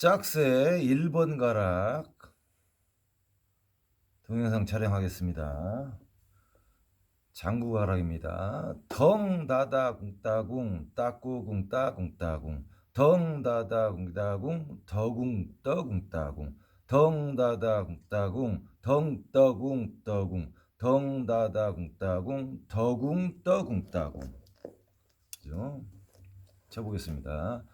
짝새 1번 가락 동영상 촬영하겠습니다. 장구 가락입니다. 덩 다다 궁따궁 따꾸궁 따궁 따궁 덩 다다 궁따궁 더궁 떠궁 따궁 덩 다다 궁따궁 덩 떠궁 떠궁 덩 다다 궁따궁 더궁 떠궁 따궁 그죠? 쳐보겠습니다.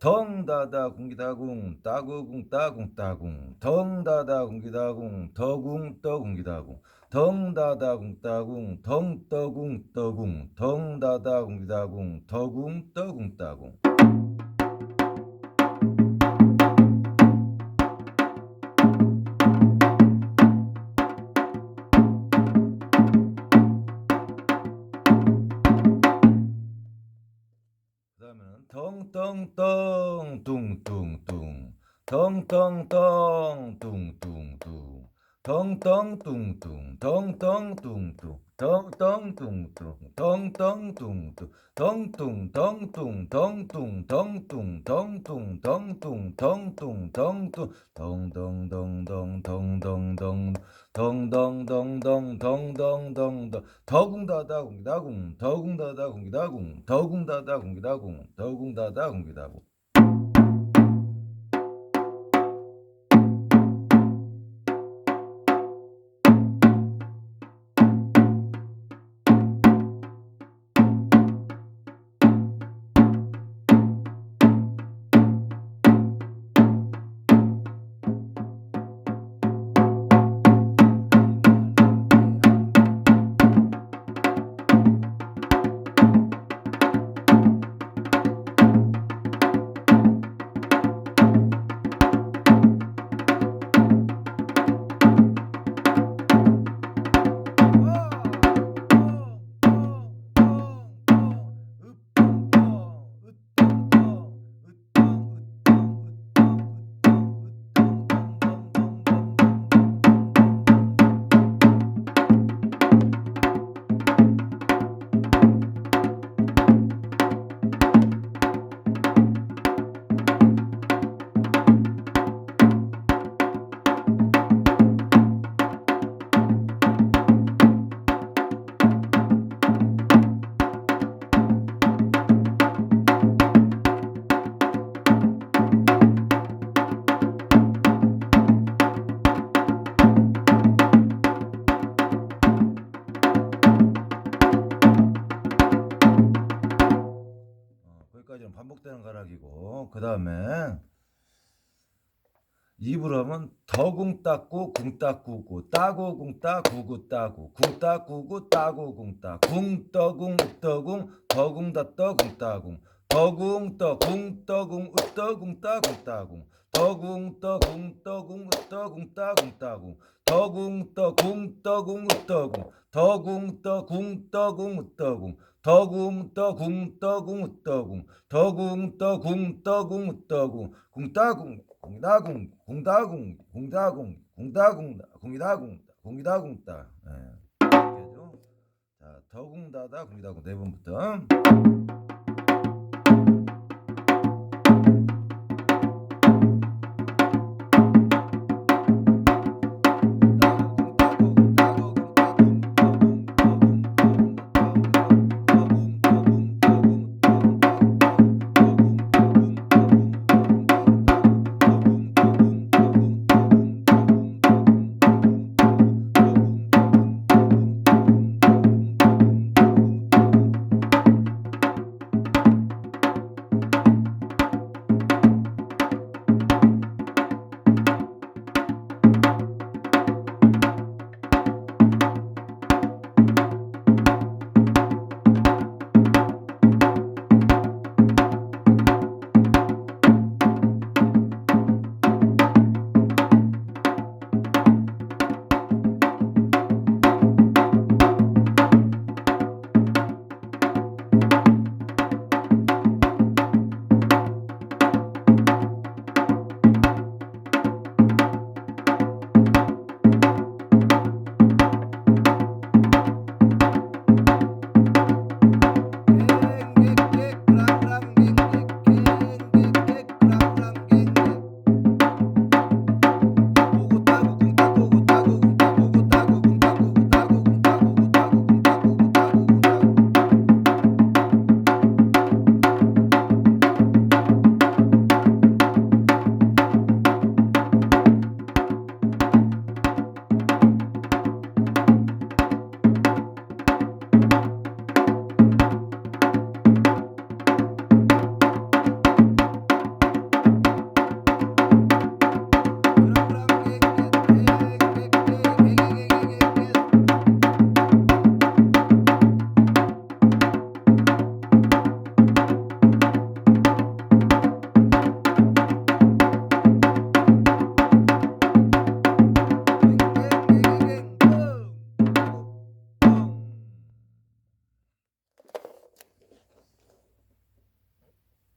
덩다다 궁기다궁 따구궁 따궁 따궁 덩다다 궁기다궁 더궁 떠궁기다궁 덩다다 궁따궁 덩떠궁 떠궁 덩다다 궁기다궁 더궁 떠궁 따궁 덩덩덩 둥둥둥 덩덩둥둥 덩덩둥둥 덩덩둥둥 덩덩둥둥 덩둥덩둥 덩둥덩둥 덩둥덩둥 덩둥덩둥 덩덩덩덩 덩덩덩 덩덩덩덩 덩덩덩덩 더궁다다 궁기다궁 더궁다다 궁기다궁 더궁다다 궁기다궁 더궁다다 궁기다궁 그 다음에 입으로 하면 더궁 따꾸 궁 따꾸고 따고 궁 따구구 따구 궁 따꾸고 따고 궁 따. 궁 떠궁 떠궁 더궁 다 떠궁 따궁 더궁 떠궁 떠궁 떠궁 따궁 따궁 더궁 떠궁 떠궁 떠궁 따궁 따궁 더궁 떠궁 떠궁 떠궁 더궁 떠궁 떠궁 떠궁 더궁 떠궁 떠궁 떠궁 더궁 떠궁 떠궁 떠궁 궁따궁 공다궁 공다궁 공다궁 공다궁 공이다궁 공이다궁 따 예. 자 더궁다다 공이다궁 네 번부터